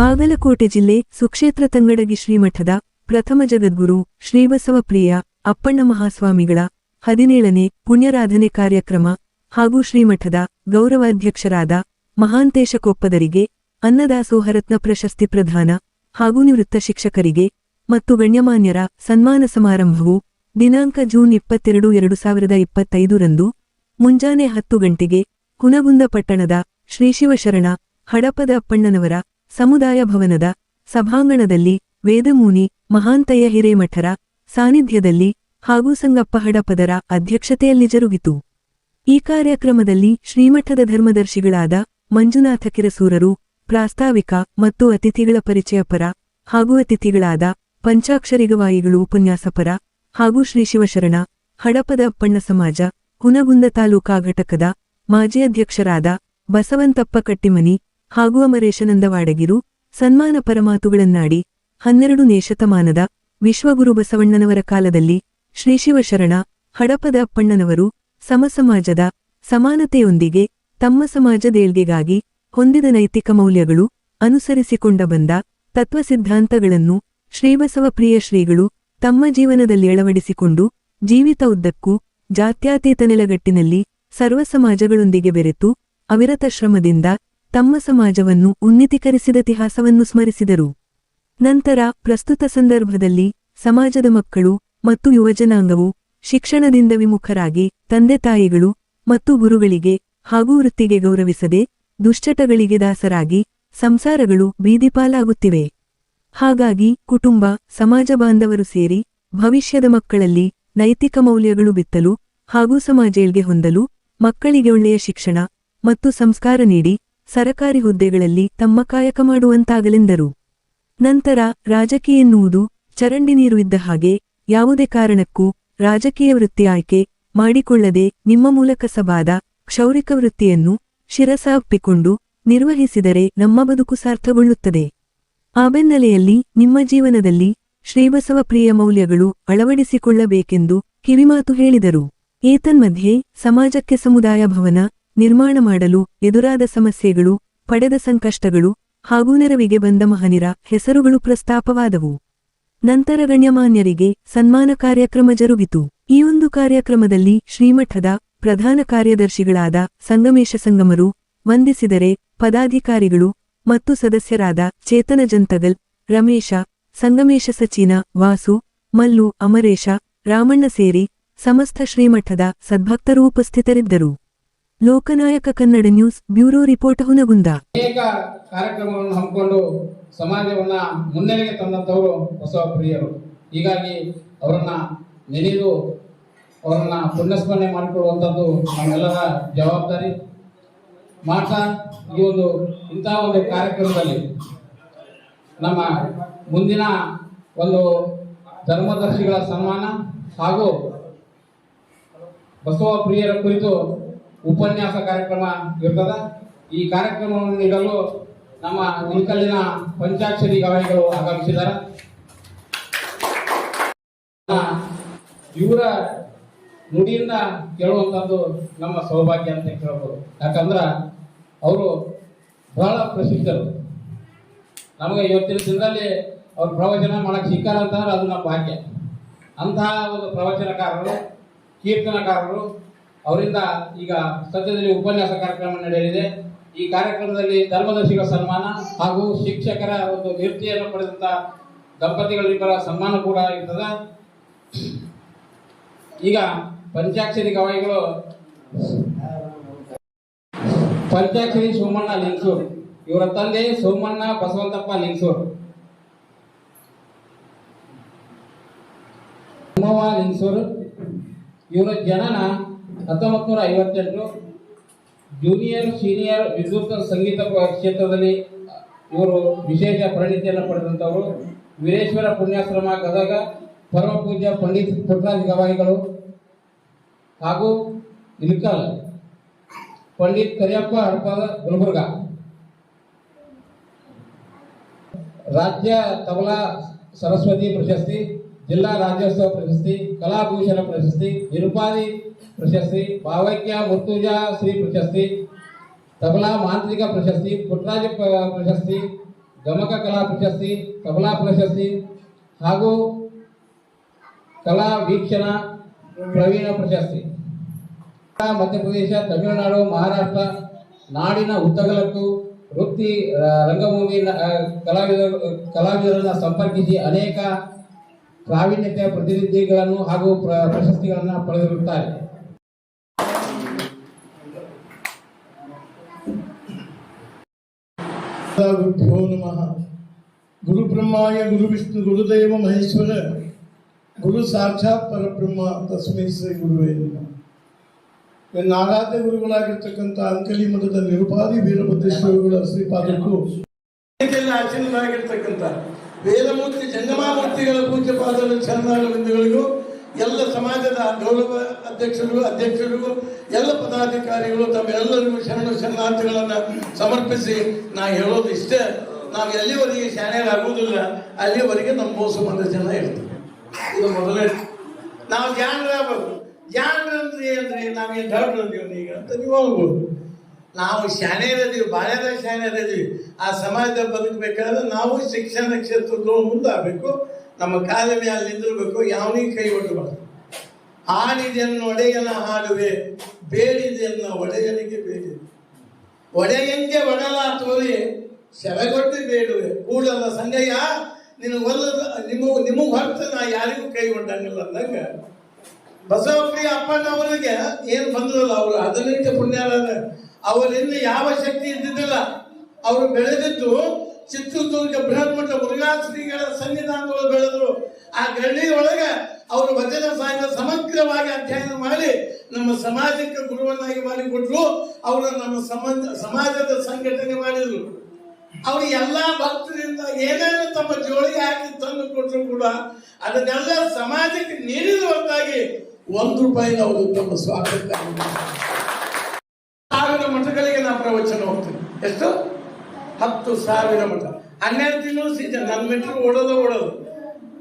ಬಾಗಲಕೋಟೆ ಜಿಲ್ಲೆ ಸುಕ್ಷೇತ್ರ ತಂಗಡಗಿ ಶ್ರೀಮಠದ ಪ್ರಥಮ ಜಗದ್ಗುರು ಶ್ರೀಬಸವಪ್ರಿಯ ಅಪ್ಪಣ್ಣ ಮಹಾಸ್ವಾಮಿಗಳ ಹದಿನೇಳನೇ ಪುಣ್ಯರಾಧನೆ ಕಾರ್ಯಕ್ರಮ ಹಾಗೂ ಶ್ರೀಮಠದ ಗೌರವಾಧ್ಯಕ್ಷರಾದ ಮಹಾಂತೇಶ ಕೊಪ್ಪದರಿಗೆ ಅನ್ನದಾಸೋಹರತ್ನ ಪ್ರಶಸ್ತಿ ಪ್ರದಾನ ಹಾಗೂ ನಿವೃತ್ತ ಶಿಕ್ಷಕರಿಗೆ ಮತ್ತು ಗಣ್ಯಮಾನ್ಯರ ಸನ್ಮಾನ ಸಮಾರಂಭವು ದಿನಾಂಕ ಜೂನ್ ಇಪ್ಪತ್ತೆರಡು, ಎರಡು ಸಾವಿರದ ಇಪ್ಪತ್ತೈದರಂದು ಮುಂಜಾನೆ ಹತ್ತು ಗಂಟೆಗೆ ಹುನಗುಂದ ಪಟ್ಟಣದ ಶ್ರೀ ಶಿವಶರಣ ಹಡಪದ ಅಪ್ಪಣ್ಣನವರ ಸಮುದಾಯ ಭವನದ ಸಭಾಂಗಣದಲ್ಲಿ ವೇದಮೂನಿ ಮಹಾಂತಯ್ಯ ಹಿರೇಮಠರ ಸಾನ್ನಿಧ್ಯದಲ್ಲಿ ಹಾಗೂ ಸಂಗಪ್ಪ ಹಡಪದರ ಅಧ್ಯಕ್ಷತೆಯಲ್ಲಿ ಜರುಗಿತು. ಈ ಕಾರ್ಯಕ್ರಮದಲ್ಲಿ ಶ್ರೀಮಠದ ಧರ್ಮದರ್ಶಿಗಳಾದ ಮಂಜುನಾಥ ಕಿರಸೂರರು, ಪ್ರಾಸ್ತಾವಿಕ ಮತ್ತು ಅತಿಥಿಗಳ ಪರಿಚಯಪರ ಹಾಗೂ ಅತಿಥಿಗಳಾದ ಪಂಚಾಕ್ಷರಿಗವಾಯಿಗಳು ಉಪನ್ಯಾಸಪರ ಹಾಗೂ ಶ್ರೀ ಶಿವಶರಣ ಹಡಪದ ಅಪ್ಪಣ್ಣ ಸಮಾಜ ಹುನಗುಂದ ತಾಲೂಕಾ ಘಟಕದ ಮಾಜಿ ಅಧ್ಯಕ್ಷರಾದ ಬಸವಂತಪ್ಪ ಕಟ್ಟಿಮನಿ ಹಾಗೂ ಅಮರೇಶನಂದ ವಾಡಗಿರು ಸನ್ಮಾನ ಪರಮಾತುಗಳನ್ನಾಡಿ ಹನ್ನೆರಡು ಶತಮಾನದ ವಿಶ್ವಗುರು ಬಸವಣ್ಣನವರ ಕಾಲದಲ್ಲಿ ಶ್ರೀ ಶಿವಶರಣ ಹಡಪದ ಅಪ್ಪಣ್ಣನವರು ಸಮಸಮಾಜದ ಸಮಾನತೆಯೊಂದಿಗೆ ತಮ್ಮ ಸಮಾಜದೇಳ್ಗೆಗಾಗಿ ಹೊಂದಿದ ನೈತಿಕ ಮೌಲ್ಯಗಳು ಅನುಸರಿಸಿಕೊಂಡ ಬಂದ ತತ್ವಸಿದ್ಧಾಂತಗಳನ್ನು ಶ್ರೀಬಸವಪ್ರಿಯ ಶ್ರೀಗಳು ತಮ್ಮ ಜೀವನದಲ್ಲಿ ಅಳವಡಿಸಿಕೊಂಡು ಜೀವಿತ ಉದ್ದಕ್ಕೂ ಜಾತ್ಯಾತೀತ ನೆಲಗಟ್ಟಿನಲ್ಲಿ ಸರ್ವ ಸಮಾಜಗಳೊಂದಿಗೆ ಬೆರೆತು ಅವಿರತ ಶ್ರಮದಿಂದ ತಮ್ಮ ಸಮಾಜವನ್ನು ಉನ್ನತೀಕರಿಸಿದ ಇತಿಹಾಸವನ್ನು ಸ್ಮರಿಸಿದರು. ನಂತರ ಪ್ರಸ್ತುತ ಸಂದರ್ಭದಲ್ಲಿ ಸಮಾಜದ ಮಕ್ಕಳು ಮತ್ತು ಯುವಜನಾಂಗವು ಶಿಕ್ಷಣದಿಂದ ವಿಮುಖರಾಗಿ ತಂದೆ ತಾಯಿಗಳು ಮತ್ತು ಗುರುಗಳಿಗೆ ಹಾಗೂ ವೃತ್ತಿಗೆ ಗೌರವಿಸದೆ ದುಶ್ಚಟಗಳಿಗೆ ದಾಸರಾಗಿ ಸಂಸಾರಗಳು ಬೀದಿಪಾಲಾಗುತ್ತಿವೆ. ಹಾಗಾಗಿ ಕುಟುಂಬ, ಸಮಾಜ ಬಾಂಧವರು ಸೇರಿ ಭವಿಷ್ಯದ ಮಕ್ಕಳಲ್ಲಿ ನೈತಿಕ ಮೌಲ್ಯಗಳು ಬಿತ್ತಲು ಹಾಗೂ ಸಮಾಜೇಳ್ಗೆ ಹೊಂದಲು ಮಕ್ಕಳಿಗೆ ಒಳ್ಳೆಯ ಶಿಕ್ಷಣ ಮತ್ತು ಸಂಸ್ಕಾರ ನೀಡಿ ಸರಕಾರಿ ಹುದ್ದೆಗಳಲ್ಲಿ ತಮ್ಮ ಕಾಯಕ ಮಾಡುವಂತಾಗಲೆಂದರು. ನಂತರ ರಾಜಕೀಯ ಎನ್ನುವುದು ಚರಂಡಿ ನೀರು ಇದ್ದ ಹಾಗೆ ಯಾವುದೇ ಕಾರಣಕ್ಕೂ ರಾಜಕೀಯ ವೃತ್ತಿ ಆಯ್ಕೆ ಮಾಡಿಕೊಳ್ಳದೆ ನಿಮ್ಮ ಮೂಲಕ ಸಬಾದ ಕ್ಷೌರಿಕ ವೃತ್ತಿಯನ್ನು ಶಿರಸ ಅಪ್ಪಿಕೊಂಡು ನಿರ್ವಹಿಸಿದರೆ ನಮ್ಮ ಬದುಕು ಸಾರ್ಥಗೊಳ್ಳುತ್ತದೆ. ಆ ಬೆನ್ನಲೆಯಲ್ಲಿ ನಿಮ್ಮ ಜೀವನದಲ್ಲಿ ಶ್ರೀಬಸವ ಪ್ರಿಯ ಮೌಲ್ಯಗಳು ಅಳವಡಿಸಿಕೊಳ್ಳಬೇಕೆಂದು ಕಿವಿಮಾತು ಹೇಳಿದರು. ಏತನ್ಮಧ್ಯೆ ಸಮಾಜಕ್ಕೆ ಸಮುದಾಯ ಭವನ ನಿರ್ಮಾಣ ಮಾಡಲು ಎದುರಾದ ಸಮಸ್ಯೆಗಳು, ಪಡೆದ ಸಂಕಷ್ಟಗಳು ಹಾಗೂ ನೆರವಿಗೆ ಬಂದ ಮಹನಿರ ಹೆಸರುಗಳು ಪ್ರಸ್ತಾಪವಾದವು. ನಂತರ ಗಣ್ಯಮಾನ್ಯರಿಗೆ ಸನ್ಮಾನ ಕಾರ್ಯಕ್ರಮ ಜರುಗಿತು. ಈ ಒಂದು ಕಾರ್ಯಕ್ರಮದಲ್ಲಿ ಶ್ರೀಮಠದ ಪ್ರಧಾನ ಕಾರ್ಯದರ್ಶಿಗಳಾದ ಸಂಗಮೇಶ ಸಂಗಮರು, ವಂದಿಸಿದರೆ ಪದಾಧಿಕಾರಿಗಳು ಮತ್ತು ಸದಸ್ಯರಾದ ಚೇತನ ಜಂತಗಲ್, ರಮೇಶ, ಸಂಗಮೇಶ ಸಚಿನ, ವಾಸು, ಮಲ್ಲು, ಅಮರೇಶ, ರಾಮಣ್ಣ ಸೇರಿ ಸಮಸ್ತ ಶ್ರೀಮಠದ ಸದ್ಭಕ್ತರು ಉಪಸ್ಥಿತರಿದ್ದರು. Lokanayaka Kannada news bureau report Hungund. ಅನೇಕ ಕಾರ್ಯಕ್ರಮಗಳನ್ನು ಹಮ್ಮಿಕೊಂಡು ಸಮಾಜವನ್ನ ಮುನ್ನೆಲೆಗೆ ತಂದಂಥವರು ಬಸವ ಪ್ರಿಯರು. ಹೀಗಾಗಿ ಅವರನ್ನ ನೆನೆದು ಅವರನ್ನ ಪುಣ್ಯಸ್ಮರಣೆ ಮಾಡಿಕೊಳ್ಳುವಂತದ್ದು ನಮ್ಮೆಲ್ಲರ ಜವಾಬ್ದಾರಿ. ಮಾತ್ರ ಈ ಒಂದು ಇಂತಹ ಒಂದು ಕಾರ್ಯಕ್ರಮದಲ್ಲಿ ನಮ್ಮ ಮುಂದಿನ ಒಂದು ಧರ್ಮದರ್ಶಿಗಳ ಸನ್ಮಾನ ಹಾಗೂ ಬಸವ ಪ್ರಿಯರ ಕುರಿತು ಉಪನ್ಯಾಸ ಕಾರ್ಯಕ್ರಮ ಇರ್ತದ. ಈ ಕಾರ್ಯಕ್ರಮವನ್ನು ನೀಡಲು ನಮ್ಮ ನಿಲ್ಕಲ್ಲಿನ ಪಂಚಾಕ್ಷರಿ ಗವಾಯಿಗಳು ಆಗಮಿಸಿದ್ದಾರೆ. ಇವರ ನುಡಿಯಿಂದ ಕೇಳುವಂಥದ್ದು ನಮ್ಮ ಸೌಭಾಗ್ಯ ಅಂತ ಹೇಳ್ಬೋದು. ಯಾಕಂದ್ರೆ ಅವರು ಬಹಳ ಪ್ರಸಿದ್ಧರು. ನಮಗೆ ಇವತ್ತಿನ ದಿನದಲ್ಲಿ ಅವ್ರ ಪ್ರವಚನ ಮಾಡಕ್ ಸಿಕ್ಕಾರ ಅಂತಂದ್ರೆ ಅದು ನಮ್ಮ ಭಾಗ್ಯ. ಅಂತಹ ಒಂದು ಪ್ರವಚನಕಾರರು, ಕೀರ್ತನಕಾರರು ಅವರಿಂದ ಈಗ ಸದ್ಯದಲ್ಲಿ ಉಪನ್ಯಾಸ ಕಾರ್ಯಕ್ರಮ ನಡೆಯಲಿದೆ. ಈ ಕಾರ್ಯಕ್ರಮದಲ್ಲಿ ಧರ್ಮದರ್ಶಿಗಳ ಸನ್ಮಾನ ಹಾಗೂ ಶಿಕ್ಷಕರ ಒಂದು ನಿವೃತ್ತಿಯನ್ನು ಪಡೆದಂತ ದಂಪತಿಗಳಿಬ್ಬರ ಸನ್ಮಾನ ಕೂಡ ಇರ್ತದೆ ಈಗ ಪಂಚಾಕ್ಷರಿ ಗವಾಯಿಗಳು, ಪಂಚಾಕ್ಷರಿ ಸೋಮಣ್ಣ ಲಿಂಗ್ಸೂರ್, ಇವರ ತಂದೆ ಸೋಮಣ್ಣ ಬಸವಂತಪ್ಪ ಲಿಂಗ್ಸೂರ್. ಲಿಂಗ್ಸೂರ್. ಇವರ ಜನನ ಹತ್ತೊಂಬತ್ತು ನೂರ ಐವತ್ತೆಂಟು ಜೂನಿಯರ್ ಸೀನಿಯರ್ ವಿದ್ಯುತ್ ಸಂಗೀತ ಕ್ಷೇತ್ರದಲ್ಲಿ ಇವರು ವಿಶೇಷ ಪರಿಣಿತಿಯನ್ನು ಪಡೆದಂಥವರು. ವೀರೇಶ್ವರ ಪುಣ್ಯಾಶ್ರಮ, ಗದಗ, ಪರಮಪೂಜ್ಯ ಪಂಡಿತ್ ಪುಟ್ಟರಾಜ್ ಗವಾಯಿಗಳು ಹಾಗೂ ಇಲ್ಕಲ್ ಪಂಡಿತ್ ಕರಿಯಪ್ಪ ಹಡಪದ ಗುಲ್ಬರ್ಗ. ರಾಜ್ಯ ತಬಲಾ ಸರಸ್ವತಿ ಪ್ರಶಸ್ತಿ ಜಿಲ್ಲಾ ರಾಜ್ಯೋತ್ಸವ ಪ್ರಶಸ್ತಿ ಕಲಾಭೂಷಣ ಪ್ರಶಸ್ತಿ, ನಿರುಪಾದಿ ಪ್ರಶಸ್ತಿ, ಭಾವೈಕ್ಯ ಮುರ್ತುಜ ಶ್ರೀ ಪ್ರಶಸ್ತಿ, ತಬಲಾ ಮಾಂತ್ರಿಕ ಪ್ರಶಸ್ತಿ ಪುಟ್ಟರಾಜ ಪ್ರಶಸ್ತಿ, ಗಮಕ ಕಲಾ ಪ್ರಶಸ್ತಿ, ತಬಲಾ ಪ್ರಶಸ್ತಿ ಹಾಗೂ ಕಲಾ ವೀಕ್ಷಣ ಪ್ರವೀಣ ಪ್ರಶಸ್ತಿ. ಮಧ್ಯಪ್ರದೇಶ, ತಮಿಳುನಾಡು, ಮಹಾರಾಷ್ಟ್ರ, ನಾಡಿನ ಉದ್ದಗಲಕ್ಕೂ ವೃತ್ತಿ ರಂಗಭೂಮಿ ಕಲಾವಿದರು, ಕಲಾವಿದರನ್ನು ಸಂಪರ್ಕಿಸಿ ಅನೇಕ ಪ್ರಾವೀಣ್ಯತೆಯ ಪ್ರತಿನಿಧಿಗಳನ್ನು ಹಾಗೂ ಪ್ರಶಸ್ತಿಗಳನ್ನು ಪಡೆದಿರುತ್ತಾರೆ. ಗುರು ಬ್ರಹ್ಮಾಯ ಗುರು ವಿಷ್ಣು ಗುರುದೇವ ಮಹೇಶ್ವರ. ಗುರು ಸಾಕ್ಷಾತ್ ಪರಬ್ರಹ್ಮ ತಸ್ಮೈ ಶ್ರೀ ಗುರುವೇ ನನ್ನ ಆರಾಧ್ಯ ಗುರುಗಳಾಗಿರ್ತಕ್ಕಂಥ ಅಂಕಲಿ ಮಠದ ನಿರುಪಾದಿ ವೀರಭದ್ರೇಶ್ವರಗಳ ಶ್ರೀಪಾದಕ್ಕೂ ಆಚರಣೆಗಳಾಗಿರ್ತಕ್ಕಂಥ ವೇದಮೂರ್ತಿ ಜಂಗಮಾಮೂರ್ತಿಗಳ ಪೂಜ್ಯ ಪಾದದ ಚರಣಾರವಿಂದಗಳಿಗೂ ಎಲ್ಲ ಸಮಾಜದ ಗೌರವ ಅಧ್ಯಕ್ಷರು ಅಧ್ಯಕ್ಷರು ಎಲ್ಲ ಪದಾಧಿಕಾರಿಗಳು ತಮ್ಮೆಲ್ಲರಿಗೂ ಶರಣ ಶರಣಾರ್ಥಿಗಳನ್ನು ಸಮರ್ಪಿಸಿ ನಾ ಹೇಳೋದು ಇಷ್ಟೇ. ನಾವು ಎಲ್ಲಿವರೆಗೆ ಶಾಣೆಯರಾಗುವುದಿಲ್ಲ, ಅಲ್ಲಿವರೆಗೆ ನಮ್ಮ ಮೋಸ ಬಂದ ಜನ ಇರ್ತದೆ ಇದು ಮೊದಲೇ. ನಾವು ಜಾಣರಾಗಬೇಕು ಜ್ಞಾನ ಅಂದ್ರೆ ನಾವೇನು ದೊಡ್ಡದಿವ್ರಿ ಈಗ ಅಂತ ನೀವು ಹೋಗ್ಬೋದು. ನಾವು ಶಾಣೆರದೀವಿ ಬಾಳೆದ ಶಾಣೆರದೀವಿ ಆ ಸಮಾಜದ ಬದುಕಬೇಕಾದ್ರೆ ನಾವು ಶಿಕ್ಷಣ ಕ್ಷೇತ್ರದೊಳಗೆ ಮುಂದಾಗಬೇಕು. ನಮ್ಮ ಕಾಲ ಮೇಲೆ ನಿಂತಿರಬೇಕು ಯಾವನಿಗೆ ಕೈ ಒಡ್ಡಬಾರ್ದು ಹಾಡಿದೆಯನ್ನು ಒಡೆಯನ ಹಾಡುವೆ, ಬೇಡಿದೆಯನ್ನು ಒಡೆಯನಿಗೆ ಬೇಡಿದೆ. ಒಡೆಯಂಗೆ ಒಡಲ ತೋರಿ ಶರಗೊಡ್ಡಿ ಬೇಡುವೆ. ಕೂಡಲ್ಲ ಸಂಗಯ್ಯ, ನಿನ್ನ ಒಲ್ಲದ, ನಿಮ್ಮ, ನಿಮಗೆ ಹೊರತು ನಾ ಯಾರಿಗೂ ಕೈ ಒಡ್ಡಂಗಿಲ್ಲ ಅಂದಂಗ. ಬಸವಪ್ರಿಯ ಅಪ್ಪನವರಿಗೆ ಏನು ಬಂದ್ರಲ್ಲ ಅವರು? ಹದಿನೆಂಟು ಪುಣ್ಯಾರದ ಅವರಿಂದ ಯಾವ ಶಕ್ತಿ ಇದ್ದಿದ್ದಿಲ್ಲ. ಅವರು ಬೆಳೆದಿದ್ದು ಚಿತ್ರದುರ್ಗ ಬೃಹನ್ಮಠ ಮುರುಘಾ ಶ್ರೀಗಳ ಸನ್ನಿಧಾನಗಳು ಬೆಳೆದ್ರು. ಆ ಗಳ್ಳಿ ಒಳಗೆ ಅವರು ವಚನ ಸಾಹಿತ್ಯ ಸಮಗ್ರವಾಗಿ ಅಧ್ಯಯನ ಮಾಡಿ ನಮ್ಮ ಸಮಾಜಕ್ಕೆ ಗುರುವನ್ನಾಗಿ ಮಾಡಿಕೊಟ್ರು. ಅವರು ನಮ್ಮ ಸಮಾಜ, ಸಮಾಜದ ಸಂಘಟನೆ ಮಾಡಿದ್ರು. ಅವರು ಎಲ್ಲಾ ಭಕ್ತರಿಂದ ಏನೇನು ತಮ್ಮ ಜೋಳಿಗೆ ಹಾಕಿ ತಂದು ಕೊಟ್ಟರು ಕೂಡ ಅದನ್ನೆಲ್ಲ ಸಮಾಜಕ್ಕೆ ನೀಡಿದ ಹೊರತಾಗಿ ಒಂದು ರೂಪಾಯಿ ಅವರು ತಮ್ಮ ಸ್ವಾಗತ ಸಾವಿರ ಮಠಗಳಿಗೆ ನಾ ಪ್ರವಚನ ಹೋಗ್ತೀನಿ ಎಷ್ಟು? ಹತ್ತು ಸಾವಿರ ಮಠ. ಹನ್ನೆರಡು ತಿಂಗಳು ಸೀಸನ್ ನನ್ನ ಮೆಟ್ರು ಓಡೋದು ಓಡೋದು.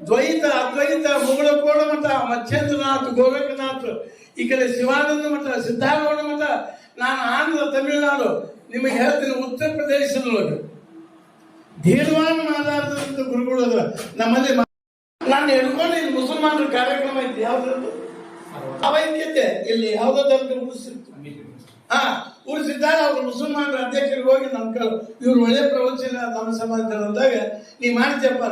ದ್ವೈತ ಅದ್ವೈತ ಮುಗಳಕೋಡ ಮಠ ಮಚ್ಚೇಂದ್ರನಾಥ್ ಗೋರಖನಾಥ್ ಈ ಕಡೆ ಶಿವಾನಂದ ಮಠ ಸಿದ್ಧಾರೂಢ ಮಠ ನಾನು ಆಂಧ್ರ ತಮಿಳುನಾಡು ನಿಮಗೆ ಹೇಳ್ತೀನಿ ಉತ್ತರ ಪ್ರದೇಶದೊಳಗೆ. ಧೀರ್ವಾನ ಆಧಾರದಂತ ಗುರುಗಳು ಅದ್ರ. ನಮ್ಮಲ್ಲಿ ನಾನು ಹಿಡ್ಕೊಂಡು ಇಲ್ಲಿ ಮುಸಲ್ಮಾನರ ಕಾರ್ಯಕ್ರಮ ಐತಿ ಯಾವ್ದು ಅವೈಕ್ಯತೆ. ಇಲ್ಲಿ ಯಾವುದೋ ಧರ್ಮ ಮುಗಿಸಿತ್ತು ಹಾ. ಉಳಿಸಿದ್ದಾರೆ ಅವರು ಮುಸಲ್ಮಾನರ ಅಧ್ಯಕ್ಷರಿಗೆ ಹೋಗಿ ಕಲ್ ಇವ್ರು ಒಳ್ಳೆ ಪ್ರವಚನ, ನಮ್ಮ ಸಮಾಜದಲ್ಲಿ ಅಂದಾಗ, ನೀ ಮಾಡ್ತೀಯಪ್ಪ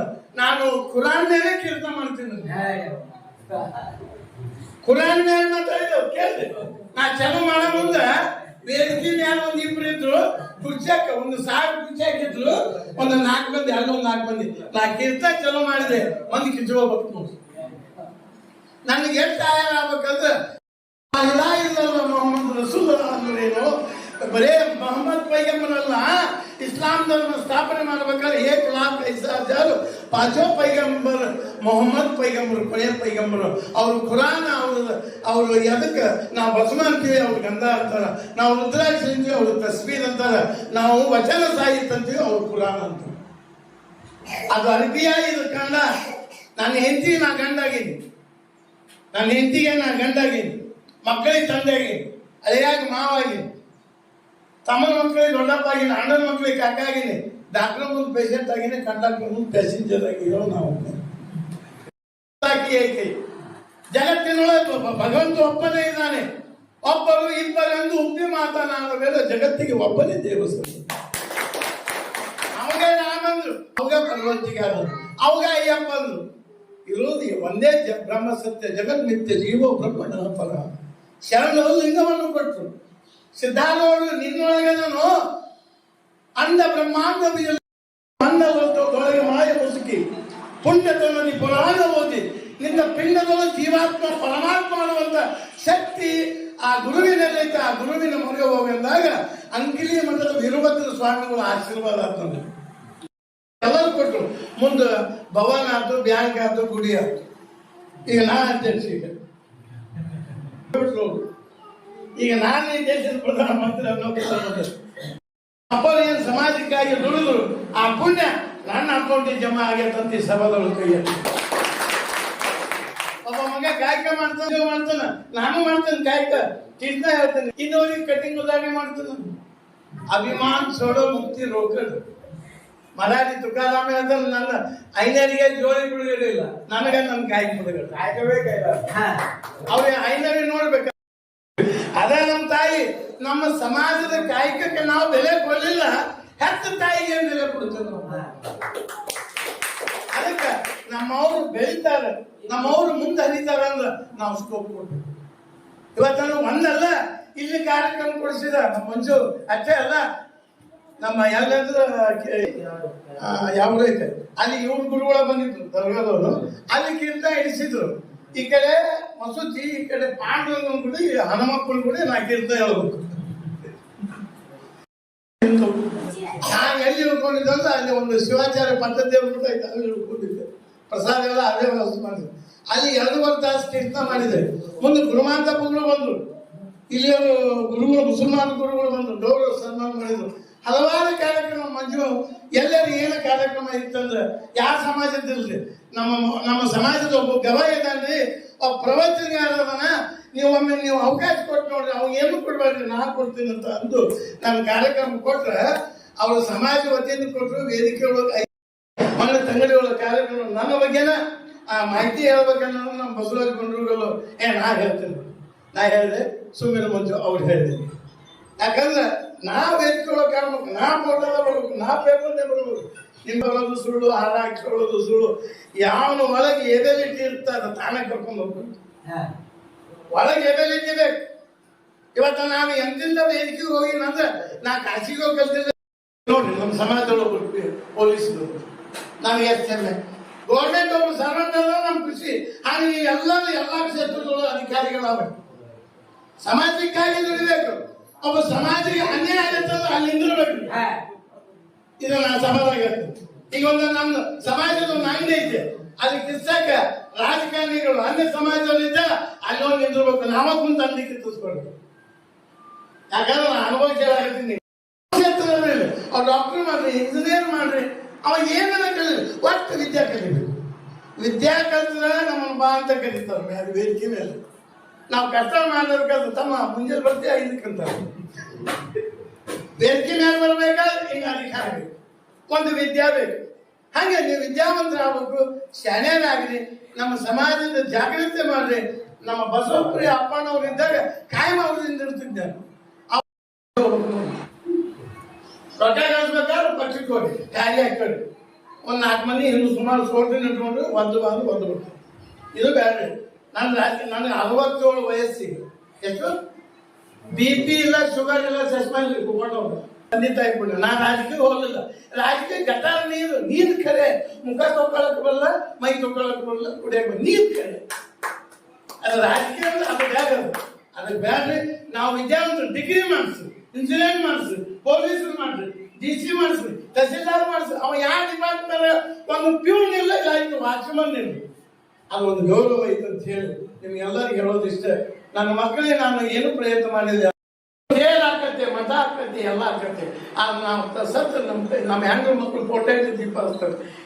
ನಾನು ಕುರಾನ್ ಮೇಲೆ ಕೀರ್ತನ ಮಾಡ್ತೀನಿ. ಕುರಾನ್ ಮೇಲೆ ಮಾತಾಡಿದ್ರು ಕೇಳಿ ನಾ ಚಲೋ ಮಾಡೋ ಮುಂದೆ ಬೇರೆ ಮೇಲೆ ಒಂದು ಇಬ್ರು ಇದ್ರು ಕುರ್ಚಾಕ ಒಂದು ಸಾವಿರ ಕುರ್ಚಿ ಹಾಕಿದ್ರು ಒಂದು ನಾಲ್ಕು ಮಂದಿ ಅಲ್ಲೊಂದು ನಾಲ್ಕು ಮಂದಿ. ನಾ ಕೀರ್ತ ಚಲೋ ಮಾಡಿದೆ ಒಂದು ಕಿತ್ಕೋಬೇಕು ಹೋಗ್ಬೇಕು ನನಗೆ ಎಷ್ಟು ಸಹಾಯ ಆಗ್ಬೇಕಂದ್ರೆ ಲಾ ಇಲ್ಲಲ್ಲ ಮೊಹಮ್ಮದ್ ರಸೂಲ್ ಅಂದ್ರೇನು? ಬರೇ ಮೊಹಮ್ಮದ್ ಪೈಗಂಬರಲ್ಲ ಇಸ್ಲಾಂ ಧರ್ಮ ಸ್ಥಾಪನೆ ಮಾಡ್ಬೇಕಾದ್ರೆ ಏಕ್ ಲಾಖ್ ಐದು ಪಾಚೋ ಪೈಗಂಬರ್, ಮೊಹಮ್ಮದ್ ಪೈಗಂಬರ್, ಕೊನೆಯ ಪೈಗಂಬರು. ಅವರು ಕುರಾನ್ ಅವ್ರ, ಅವರು ಎದಕ್ಕೆ ನಾವು ಬಸವ ಅಂತೀವಿ, ಅವ್ರು ಗಂಧ ಅಂತಾರ. ನಾವು ರುದ್ರಾಕ್ಷ ಅಂತೀವಿ, ಅವ್ರು ತಸ್ಬೀರ್ ಅಂತಾರ. ನಾವು ವಚನ ಸಾಹಿತ್ಯ ಅಂತೀವಿ, ಅವ್ರು ಕುರಾನ್ ಅಂತ ಅದು ಅರಬಿಯ ಇದು ನನ್ನ ಹೆಂಡತಿ ನಾ ಗಂಡಾಗೀನಿ ನನ್ನ ಹೆಂಡತಿಗೆ ನಾ ಗಂಡಾಗೀನಿ ಮಕ್ಕಳಿಗೆ ತಂದೆಗೆ, ಅಳಿಯಾಗ ಮಾವಾಗಿ, ತಮ್ಮನ ಮಕ್ಕಳಿಗೆ ದೊಡ್ಡಪ್ಪ ಆಗಿನ ಅಣ್ಣನ ಮಕ್ಕಳಿಗೆ ಕಾಕ ಆಗಿನಿ ಡಾಕ್ಟರ್ ಮುಂದೆ ಪೇಷಂಟ್ ಆಗಿನಿ ಕಂಡಕ್ಟರ್ ಮುಂದೆ ಪ್ಯಾಸೆಂಜರ್ ಆಗಿರೋ ನಾವು. ಐತಿ ಜಗತ್ತಿನೊಳಗೆ ಭಗವಂತ ಒಬ್ಬನೇ ಇದ್ದಾನೆ. ಒಬ್ಬರು ಇಬ್ಬರೆಂದು ಉಪ್ಪಿ ಮಾತನಾಡುವ ವೇಳೆ ಜಗತ್ತಿಗೆ ಒಬ್ಬನೇ ದೇವಸ್ಥಾನ. ಅವಾಗ ರಾಮಂದ್ರು, ಅವಾಗ ಭಗವಂತಿಗೆ ಆದರು ಅವಾಗ ಅಯ್ಯಪ್ಪ ಅಂದ್ರು ಇರೋದು ಒಂದೇ ಬ್ರಹ್ಮ ಸತ್ಯ ಜಗತ್ ನಿತ್ಯ ಜೀವೋ ಬ್ರಹ್ಮಣ ಪರ. ಶರಣರು ಲಿಂಗವನ್ನು ಕೊಟ್ಟರು ಸಿದ್ಧಾರೂಢರು ನಿನ್ನೊಳಗೆ ನಾನು ಅಂದ ಬ್ರಹ್ಮಾಂಡ ಬೀಜ ಅಂಡದೊಳಗೆ ಮಾಯ ಮುಸುಕಿ ಪುಣ್ಯತನಲ್ಲಿ ಪುರಾಣ ಓದಿ ನಿನ್ನ ಪಿಂಡದೊಳಗೆ ಜೀವಾತ್ಮ ಪರಮಾತ್ಮ ಅನ್ನುವಂತ ಶಕ್ತಿ ಆ ಗುರುವಿನಲ್ಲೈತೆ ಆ ಗುರುವಿನ ಮೊರೆ ಹೋಗಂದಾಗ ಅಂಕಿಲಿ ಮಠದ ವೀರಭದ್ರ ಸ್ವಾಮಿಗಳ ಆಶೀರ್ವಾದ ಆಗ್ತದೆ ಎಲ್ಲರೂ ಕೊಟ್ಟರು. ಮುಂದೆ ಭವನ ಆಯ್ತು ಬ್ಯಾಂಕ್ ಆಯ್ತು, ಗುಡಿ ಆಯ್ತು. ಈಗ ನಾ ಅಧ್ಯಕ್ಷ ಈಗ. ಈಗ ನಾನು ಈ ದೇಶದ ಪ್ರಧಾನಮಂತ್ರಿ ಅನ್ನೋ ಅಪ್ಪ ಏನ್ ಸಮಾಜಕ್ಕಾಗಿ ದುಡಿದ್ರು ಆ ಪುಣ್ಯ ನನ್ನ ಅಕೌಂಟ್ ಜಮಾ ಆಗೈತಂತ ಈ ಸಭಾದೊಳಗೆ ಕೈಯಲ್ಲಿ ಒಬ್ಬ ಮಗ ಕಾಯಕ ಮಾಡ್ತಾನೆ ಮಾಡ್ತಾನ. ನಾನು ಮಾಡ್ತೇನೆ ಕಾಯಕ. ಚಿಂತ ಹೇಳ್ತೇನೆ ಇನ್ನೊಂದು ಕಟಿಂಗ್ ಉದಾಹರಣೆ ಮಾಡ್ತಾನೆ. ಅಭಿಮಾನ್ ಸೋಡೋ ಮುಕ್ತಿ ರೋಕಡ್ ಮರಾಠಿ ತುಕಾರಾಮ ಹೇಳ್ತಾನೆ ನನ್ನ ಐನರಿಗೆ ಜೋಳಿ ಬಿಡುಗಡಿಲ್ಲ ನನಗೆ ನನ್ನ ಕಾಯಕ ಬಿಡುಗಡೆ ಅವ್ರಿಗೆ ಐನರಿ ನೋಡ್ಬೇಕು. ನಮ್ಮ ಸಮಾಜದ ಕಾಯಕಕ್ಕೆ ನಾವು ಬೆಲೆ ಕೊಡಲಿಲ್ಲ ಹೆತ್ತ ತಾಯಿಗೆ ಬೆಲೆ ಕೊಡ್ತೇವೆ ಅದಕ್ಕೆ ನಮ್ಮವ್ರು ಬೆಳಿತಾರ, ನಮ್ಮವ್ರು ಮುಂದೆ ಹರಿತಾರ ಅಂದ್ರೆ ನಾವು ಸ್ಕೋಪ್ ಕೊಡ್ಬೇಕು. ಇವತ್ತು ಒಂದಲ್ಲ, ಇಲ್ಲಿ ಕಾರ್ಯಕ್ರಮ ಕೊಡಿಸಿದ ನಮ್ಮ ಮಂಜು ಅಷ್ಟೇ ಅಲ್ಲ, ನಮ್ಮ ಎಲ್ಲಂದ್ರ ಯಾವ ಐತೆ. ಅಲ್ಲಿ ಇವ್ರ ಗುರುಗಳ ಬಂದಿದ್ರು, ದರ್ಗಾದವರು. ಅಲ್ಲಿಗಿಂತ ಇಡಿಸಿದ್ರು ಈ ಕಡೆ ಮಸೂತಿ, ಈ ಕಡೆ ಗುಡಿ ಹನುಮಪ್ಪನ ಗುಡಿ ನಾ ಕೀರ್ತ ಹೇಳ್ಬೇಕು. ಎಲ್ಲಿ ಅಂದ್ರೆ ಅಲ್ಲಿ ಒಂದು ಶಿವಾಚಾರ್ಯ ಪದ್ಧತಿ ಅಂದ್ಬಿಟ್ಟು ಐತೆ ಅಲ್ಲಿ ಪ್ರಸಾದ ಎಲ್ಲ ಅದೇ ವ್ಯವಸ್ಥೆ ಮಾಡಿದೆ ಅಲ್ಲಿ ಎರಡು ತಾಸು ಕೀರ್ತನ ಮಾಡಿದೆ ಮುಂದೆ ಗುರುಮಾಂತಪ್ಪಗಳು ಬಂದ್ರು. ಇಲ್ಲಿ ಗುರುಗಳು, ಮುಸಲ್ಮಾನ ಗುರುಗಳು ಬಂದ್ರು. ಗೌರವ ಸನ್ಮಾನ ಮಾಡಿದ್ರು. ಹಲವಾರು ಕಾರ್ಯಕ್ರಮ, ಮಂಜು, ಎಲ್ಲರೂ ಏನು ಕಾರ್ಯಕ್ರಮ ಇತ್ತಂದ್ರೆ ಯಾವ ಸಮಾಜದಲ್ಲಿ ನಮ್ಮ ನಮ್ಮ ಸಮಾಜದ ಒಬ್ಬ ಗವ ಆ ಒಬ್ಬ ಪ್ರವಚನಗಾರದನ ನೀವು ಒಮ್ಮೆ ನೀವು ಅವಕಾಶ ಕೊಟ್ಟು ನೋಡ್ರಿ. ಅವ್ನು ಏನು ಕೊಡ್ಬೇಡ್ರಿ? ನಾನು ಕೊಡ್ತೀನಿ ಅಂತ ಅಂದು ನಾನು ಕಾರ್ಯಕ್ರಮ ಕೊಟ್ರೆ ಅವ್ರ ಸಮಾಜ ವತಿಯಿಂದ ಕೊಟ್ಟರು ವೇದಿಕೆ ಒಳಗೆ ಮಣ್ಣ ತಂಗಡಿ ಒಳಗೆ ಕಾರ್ಯಕ್ರಮ. ನನ್ನ ಬಗ್ಗೆನ ಆ ಮಾಹಿತಿ ಹೇಳ್ಬೇಕನ್ನೋ ನಮ್ಮ ಬಸವರಾಜ ಗುಂಡ್ರುಗಳು ಏ ನಾ ಹೇಳ್ತೀನಿ. ನಾ ಹೇಳಿದೆ ಸುಮ್ಮನೆ ಮಂಜು ಅವ್ರು ಹೇಳಿದೆ. ಯಾಕಂದ್ರೆ ನಾ ವೇದಿಕೆ ಒಳಗೆ ಕಾಣ್ಬೇಕು ನಾ ಫೋಟೋದ ಬರ್ಬೇಕು ನಾ ಪೇಪರ್ನೇ ಬರ್ಬೇಕು. ನಿಮ್ಮ ಬರೋದು ಸುಳ್ಳು ಹಾರ ಹಾಕ್ಕೊಳ್ಳೋದು ಸುಳ್ಳು. ಯಾವನು ಒಳಗೆ ಎದೆಲಿಟ್ಟಿ ಇರ್ತಾರ ತಾನೇ ಕರ್ಕೊಂಡು ಹೋಗ್ಬೇಕು. ಒಳಗೆ ಎದೆಲಿಟ್ಟು ಬೇಕು. ಇವತ್ತು ನಾನು ಎಂತಿಂದ ವೇದಿಕೆಗೆ ಹೋಗಿನಂದ್ರೆ ನಾ ಕಾಶಿಗೆ ಹೋಗಿ ಕಲ್ತಿಲ್ಲ ಸಮಾಜದೊಳಗೆ ಪೊಲೀಸರು ನನಗೆ ಎಷ್ಟು ಹೆಮ್ಮೆ ಗೌರ್ಮೆಂಟ್ ಅವರು ಸರ್ವೆಂಟ್ ನಮ್ಗೆ ನಮ್ಮ ಖುಷಿ ಹಾಗೆ ಎಲ್ಲರೂ ಎಲ್ಲ ಕ್ಷೇತ್ರಗಳು ಅಧಿಕಾರಿಗಳಾಗಬೇಕು ಸಮಾಜಕ್ಕಾಗಿ ದುಡಿಬೇಕು. ಒಬ್ಬ ಸಮಾಜಕ್ಕೆ ಅನ್ಯಾಯ ಆಗತ್ತಂದ್ರೆ ಅಲ್ಲಿ ನಿಂದಿರ್ಬೇಕು. ಇದು ನಾನು ಸಮಾಜ ಈಗ ಒಂದು ನಮ್ಮ ಸಮಾಜದ ಒಂದು ಅಂಗಡಿ ಐತೆ ಅಲ್ಲಿ ಕಿಸ್ಸಾಕ ರಾಜಕಾರಣಿಗಳು ಅನ್ಯ ಸಮಾಜದಲ್ಲಿದ್ದ ಅಲ್ಲಿ ಹೋಗಿ ನಿಂದಿರ್ಬೇಕು. ನಾವ ಕುಂತ ಕಿತ್ತಿಸ್ಕೊಳ್ಬೇಕು ಯಾಕಂದ್ರೆ ನಾನು ಅನುಭವಿಸಲಾಗತ್ತೀನಿ ಕ್ಷೇತ್ರದಲ್ಲಿ ಅವ್ರು ಡಾಕ್ಟರ್ ಮಾಡ್ರಿ ಇಂಜಿನಿಯರ್ ಮಾಡ್ರಿ. ಅವ ಏನನ್ನ ಕಲಿ ಒಟ್ಟು ವಿದ್ಯಾ ಕಲಿಬೇಕು. ವಿದ್ಯಾ ಕಲಿಸಿದ್ರೆ ನಮ್ಮನ್ನು ಬಾ ಅಂತ ಕರೀತಾರೆ. ಅದು ವೇದಿಕೆ ಮೇಲೆ. ನಾವು ಕಷ್ಟ ಮಾಡಬೇಕಾದ್ರೆ ತಮ್ಮ ಮುಂಜಾನೆ ಬರ್ತೀವಿ ಐದಕ್ಕೆ ಅಂತಾರೆ ವೇದಿಕೆ ಮೇಲೆ ಬರ್ಬೇಕಾದ್ರೆ ಈಗ ಅಧಿಕಾರ ಒಂದು ವಿದ್ಯಾ ಬೇಕು. ಹಾಗೆ ನೀವು ವಿದ್ಯಾವಂತರಾಗಬೇಕು ಶಾಣ್ಯರಾಗ್ರಿ ನಮ್ಮ ಸಮಾಜದ ಜಾಗೃತಿ ಮಾಡ್ರಿ. ನಮ್ಮ ಬಸವಪುರಿ ಅಪ್ಪಣ್ಣವ್ರು ಇದ್ದಾಗ ಕಾಯಂ ಅವರು ಇರ್ತಿದ್ದಾರೆ ರೊಕ್ಕ ಕಳಿಸ್ಬೇಕಾದ್ರೆ ಪಕ್ಷಕ್ಕೆ ಹೋಗಿ ಖಾಲಿ ಹಾಕೊಳ್ಳಿ ಒಂದು ನಾಲ್ಕು ಮಂದಿ ಹಿಂದೂ ಸುಮಾರು ಸೋಟಿ ಇಟ್ಕೊಂಡು ಒಂದು ಬಂದು ಒಂದು ಬಿಡ್ತಾರೆ ಇದು ಬೇಡ ನನ್ನ ನನಗೆ ಅರವತ್ತೇಳು ವಯಸ್ಸಿಗೆ. ಎಷ್ಟು? ಬಿ ಪಿ ಇಲ್ಲ, ಶುಗರ್ ಇಲ್ಲ ಸಸ್ಪೆನ್ಸ್ ಇಲ್ಲ, ಕುತ್ಕೊಂಡವ್ರು. ತಂದೆ ತಾಯಿ ಬಿಡ ನಾನು ರಾಜಕೀಯ ಹೋಗಲಿಲ್ಲ. ರಾಜಕೀಯ ಗಟಾರ ನೀರು ನೀರು ಕರೆ. ಮುಖ ತೊಕ್ಕೊಳಕ್ಕೆ ಬರಲ್ಲ, ಮೈ ತೊಗೊಳಕ್ ಬರಲ್ಲ ಕುಡಿಯಕ್ಕೆ ನೀರು ಕರೆ. ಅದು ರಾಜಕೀಯ ಅಂದ್ರೆ ಅದು ಬೇಡ ಅದು. ಅದಕ್ಕೆ ನಾವು ವಿದ್ಯಾವಂತರು ಡಿಗ್ರಿ ಮಾಡಿಸಿ ಇಂಜಿನಿಯರಿಂಗ್ ಮಾಡಿಸ್ರಿ ಪೊಲೀಸ್ ಮಾಡ್ರಿ ಡಿ ಸಿ ಮಾಡಿಸ್ರಿ ತಹಸೀಲ್ದಾರ್ ಮಾಡಿಸ್ರಿ ಅವ ಯಾವ ಡಿಪಾರ್ಟ್ಮೆಂಟ್ ಒಂದು ಪ್ಯೂನ್ ಇಲ್ಲ ಇಲ್ಲ ವಾಚ್ಮನ್ ಇಲ್ಲ ಅದೊಂದು ಗೌರವ ಐತೆ ಅಂತ ಹೇಳಿ ನಿಮ್ಗೆಲ್ಲರಿಗೂ ಹೇಳೋದು ಇಷ್ಟ. ನನ್ನ ಮಕ್ಕಳಿಗೆ ನಾನು ಏನು ಪ್ರಯತ್ನ ಮಾಡಿದೆ? ಸೇಲ್ ಆಕತ್ತೆ ಮತ ಆಕತ್ತೆ, ಎಲ್ಲ ಆಕತ್ತೆ. ಆದ್ರೆ ನಾವು ಸತ್ತು ನಮ್ಮ ನಮ್ಮ ಹೆಂಡ್ರ ಮಕ್ಕಳು ಫೋಟೋ ದೀಪ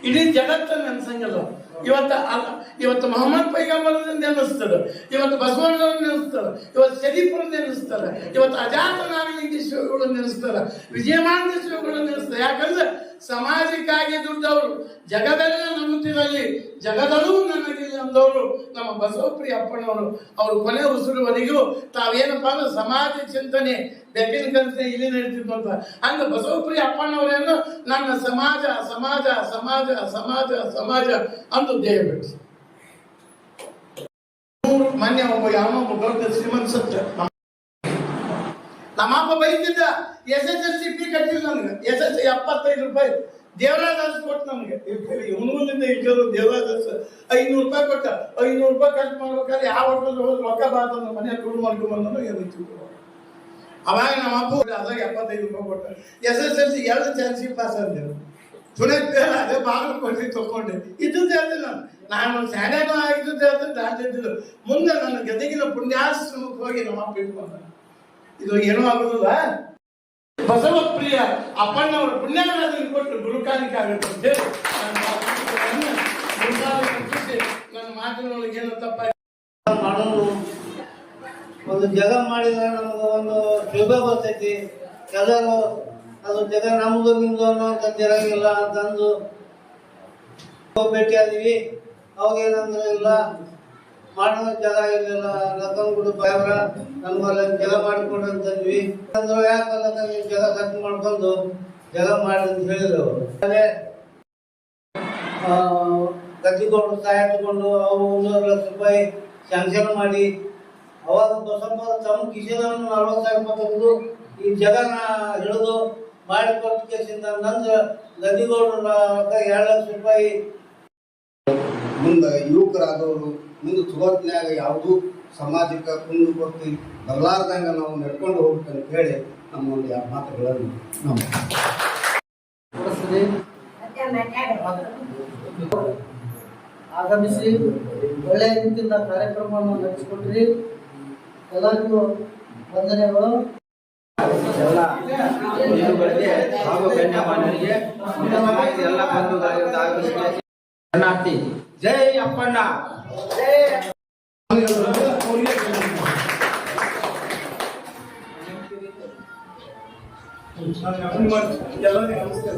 ಇಡೀ ಜಗತ್ತನ್ನು ನೆನ್ಸಂಗಿಲ್ಲ. ಇವತ್ತು ಇವತ್ತು ಮೊಹಮ್ಮದ್ ಪೈಗಂಬರದಿಂದ ನೆನೆಸ್ತಾರೆ ಇವತ್ತು ಬಸವಣ್ಣನ ನೆನೆಸ್ತಾರೆ ಇವತ್ತು ಶರೀಫರು ನೆನೆಸ್ತಾರೆ ಇವತ್ತು ಅಜಾತ ನಾರಾಯಣಿ ಶಿವಗಳು ನೆನೆಸ್ತಾರೆ ವಿಜಯಮಾನದ ಶಿವಗಳು ನೆನೆಸ್ತಾರೆ ಯಾಕಂದ್ರೆ ಸಮಾಜಕ್ಕಾಗಿ ದುಡ್ಡವರು ಜಗದಲ್ಲೇ ನಂಬುತ್ತಿರಲಿ ಜಗದಲ್ಲೂ ನನಗಿಲ್ಲ ಅಂದವರು ನಮ್ಮ ಬಸವಪ್ರಿಯ ಅಪ್ಪನವರು. ಅವರು ಕೊನೆ ಉಸಿರುವರೆಗೂ ತಾವೇನಪ್ಪ ಅಂದ್ರೆ ಸಮಾಜ ಚಿಂತನೆ ಬೆಕ್ಕಿನ ಕನಸೆ ಇಲ್ಲಿ ನಡೀತಿತ್ತು ಅಂತ ಹಂಗ ಬಸವಪ್ರಿಯ ಅಪ್ಪಣ್ಣವರೇನು ನನ್ನ ಸಮಾಜ ಸಮಾಜ ಸಮಾಜ ಸಮಾಜ ಸಮಾಜ ಅಂತ ದೇಹ ಬಿಟ್ಟು ಮೊನ್ನೆ ಒಬ್ಬ ಯಾವ ಒಬ್ಬ ದೊಡ್ಡ ಶ್ರೀಮಂತ ಸತ್ಯ. ನಮ್ಮಪ್ಪ ಬೈತಿದ್ದ S S S C P ಕಟ್ಟಿಲ್ಲ ನನಗೆ. ಎಸ್ ಎಸ್ ಎಪ್ಪತ್ತೈದು ರೂಪಾಯಿ. ದೇವರಾಜ್ ಕೊಟ್ಟು ನನಗೆ. ಇವನೂರಿಂದ ಇಟ್ಟರು ದೇವರಾಜ್ ಐನೂರು ರೂಪಾಯಿ ಕೊಟ್ಟ. ಐನೂರು ರೂಪಾಯಿ ಖರ್ಚು ಮಾಡ್ಬೇಕಾದ್ರೆ ಯಾವ ಹೋಟೆಲ್ ಹೋಗಿ ರೊಕ್ಕ ಬಾರ್ದು ಮನೆ ಕೂಡ ಮಾಡ್ಕೊಂಡು ಬಂದನು ಏನು ಅವಾಗ ನಮ್ಮ ಅಪ್ಪ ಅದಾಗ ಎಪ್ಪತ್ತೈದು ರೂಪಾಯಿ ಕೊಟ್ಟ ಎಸ್ ಎಸ್ ಎಲ್ ಸಿ ಎರಡು ಚಾನ್ಸಿ ಪಾಸ್ ಅಂದರು ಸುನಕ್ ಅದೇ ಬಾಗಿಲು ಕೊಟ್ಟು ತಗೊಂಡೆ. ಇದ್ದದ್ದು ಹೇಳ್ತೀನಿ ನಾನು. ನಾನು ಸ್ಯಾನೇನೋ ಆಗಿದ್ದು ಹೇಳ್ತೀನಿ ದಾಟಿದ್ದು ಮುಂದೆ ನನ್ನ ಗದಗಿನ ಪುಣ್ಯಾಶ್ರಮಕ್ಕೆ ಹೋಗಿ ನಮ್ಮ ಅಪ್ಪ ಇಟ್ಕೊಂಡ ಇದು ಏನೂ ಆಗುದಿಲ್ಲ. ಬಸವಪ್ರಿಯ ಅಪ್ಪಣ್ಣವರ ಪುಣ್ಯಗಳನ್ನು ಕೊಟ್ಟು ಗುರುಕಾಲಿಕ ಆಗುತ್ತೆ ನನ್ನ ಮಾತಿನೊಳಗೆ ಏನೋ ತಪ್ಪ ಮಾಡೋದು ಒಂದು ಜಗ ಮಾಡಿದ್ರೆ ನಮಗೆ ಒಂದು ಶುಭ ಬರ್ತೈತಿ. ಎಲ್ಲರೂ ಅದು ಜಗ ನಮ್ದು, ನಿಮ್ದು ಅನ್ನೋ ಇರಂಗಿಲ್ಲ ಅಂತಂದು ಭೇಟಿ ಆದೀವಿ. ಅವಾಗ ಏನಂದ್ರೆ ಇಲ್ಲ ಮಾಡೋ ಜಾಗ ಇರಲಿಲ್ಲ ಗುಡು ಬಾಯ್ರ ನಮ್ಮಲ್ಲಿ ಜಗ ಮಾಡಿಕೊಂಡು ಅಂತಂದ್ವಿ ಅಂದ್ರು ಯಾಕಲ್ಲ ಜಗ ಖರ್ಚು ಮಾಡ್ಕೊಂಡು ಜಗ ಮಾಡಿ ಅಂತ ಹೇಳಿದ್ರು ಅದೇ ಕತ್ತಿಕೊಂಡು ಸಹಾಯ ತಗೊಂಡು ಅವರು ಒಂದೂವರೆ ಲಕ್ಷ ರೂಪಾಯಿ ಸ್ಯಾಂಕ್ಷನ್ ಮಾಡಿ ಅವಾಗ ಸ್ವಲ್ಪ ತಮ್ಮ ಕಿಶೆದನ್ನು ನಲ್ವತ್ತು ಸಾವಿರ ರೂಪಾಯಿ ತೆಗೆದು ಈ ಜಗನ ಹಿಡಿದು ಮಾಡಿಕೊಟ್ಟು ಕೇಸಿಂದ ನಂತರ ಗದ್ದಿಗೌಡರ ಎರಡು ಲಕ್ಷ ರೂಪಾಯಿ. ಮುಂದೆ ಯುವಕರಾದವರು ಮುಂದೆ ಸುಗತ್ನಾಗ ಯಾವುದು ಸಮಾಜಕ್ಕೆ ಕುಂದು ಕೊಟ್ಟು ಬರಲಾರ್ದಂಗ ನಾವು ನಡ್ಕೊಂಡು ಹೋಗ್ಬೇಕಂತ ಹೇಳಿ ನಮ್ಮ ಒಂದು ಎರಡು ಮಾತುಗಳನ್ನು ನಮ್ಮ ಆಗಮಿಸಿ ಒಳ್ಳೆಯ ರೀತಿಯಿಂದ ಕಾರ್ಯಕ್ರಮವನ್ನು ನಡೆಸಿಕೊಟ್ರಿ ಎಲ್ಲರಿಗೂ ವಂದನೆಗಳು. ಎಲ್ಲ ಹಿಂದೂಗಳಿಗೆ ಹಾಗೂ ಗಣ್ಯಮಾನ್ಯರಿಗೆ ಮುಖ್ಯವಾಗಿ ಎಲ್ಲ ಬಂಧುಗಳಿಗೆ ಆಗಮಿಸಿ. ಶರಣಾರ್ಥಿ ಜೈ ಅಪ್ಪಣ್ಣ. ಎಲ್ಲರಿಗೂ ನಮಸ್ಕಾರ.